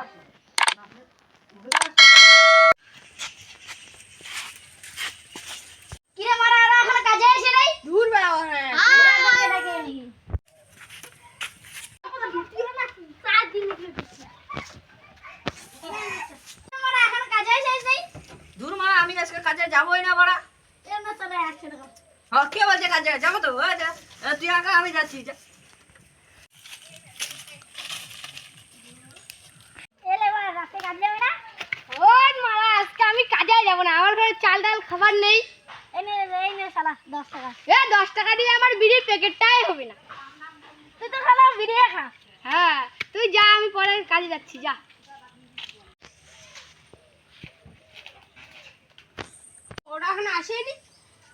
কাজে আজকে কাজে যাবোই না বড়া হ্যাঁ কে বলছে কাজে? যাব তো তুই আঁকা আমি যাচ্ছি যা। আমি কাজে যাব না ডাল খাবার নেই। এনে এই নে শালা দশ টাকা। এ দশ টাকা দিয়ে আমার বিড়ির প্যাকেটটাই হবে না। তুই তো শালা বিড়ি খা। হ্যাঁ তুই যা আমি পরে কাজে যাচ্ছি যা। ওরা এখন আসেনি?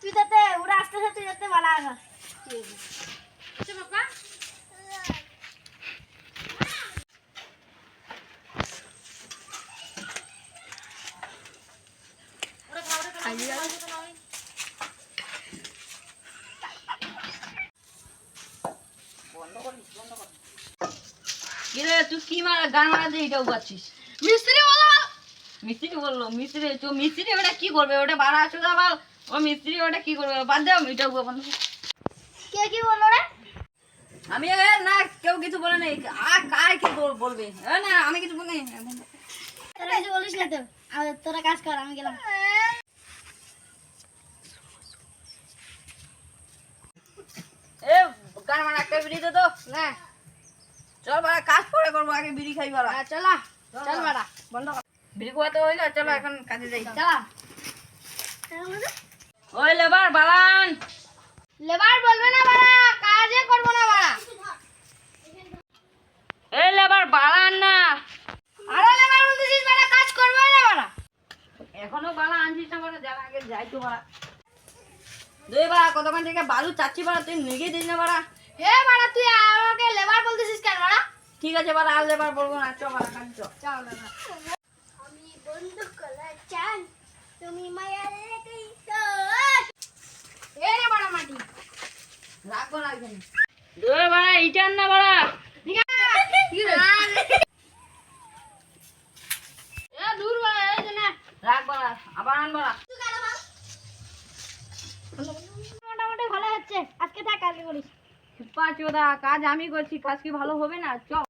তুই যাতে ওরা আসতেছে তুই যাতে বলা আস বাবা। তুই কি মারা গান মারাতে এটা উগাচ্ছিস? মিস্ত্রি বলো মিস্ত্রি বলল? মিস্ত্রি তো মিস্ত্রি ওটা কি করবে? ওটা বাড়া চোদা বাল। ও মিস্ত্রি ওটা কি করবে? বাদ দাও এটা বন্ধ কে কি বলল রে? আমি না কেউ কিছু বলে নেই। আর কার কি বলবে? না আমি কিছু বলি বলিস না তো। তোরা কাজ কর আমি গেলাম এ একটা বিড়ি দে তো। না। চল বাড়া কাজ পরে করব আগে বিড়ি খাই বাড়া। চলা চল বাড়া। বন্ধ কর। বিড়ি খাওয়াতে হইল চলো এখন কাজে যাই। চলা ওই লেবার বালান। লেবার বলবে না বাড়া কাজে করব না বাড়া। এই লেবার বালান না। আরে লেবার বলতেছিস বাড়া কাজ করবে না বাড়া। এখনও বালা আনছিস না বাড়া যারা আগে যাই তো বাড়া। দুই বাড়া কতক্ষণ থেকে বালু চাচ্ছি বাড়া তুই নেগে দিস না বাড়া। হে বাড়া তুই আমাকে লেবার বলতেছিস কেন বাড়া? ঠিক আছে বাড়া আর লেবার বলব না। চ বাড়া কাজ চ চল বাড়া। আমি বন্ধু কলা চান তুমি মায়া রে এ রে বাড়া মাটি। রাখব না এখানে। দুই বাড়া ইটার না বাড়া। কি রে? এ দূর বাড়া না। রাখ বাড়া আবার মোটামুটি ভালো হচ্ছে। আজকে থাক কালকে করিস। পাঁচ কাজ আমি করছি কাজ কি ভালো হবে না? চ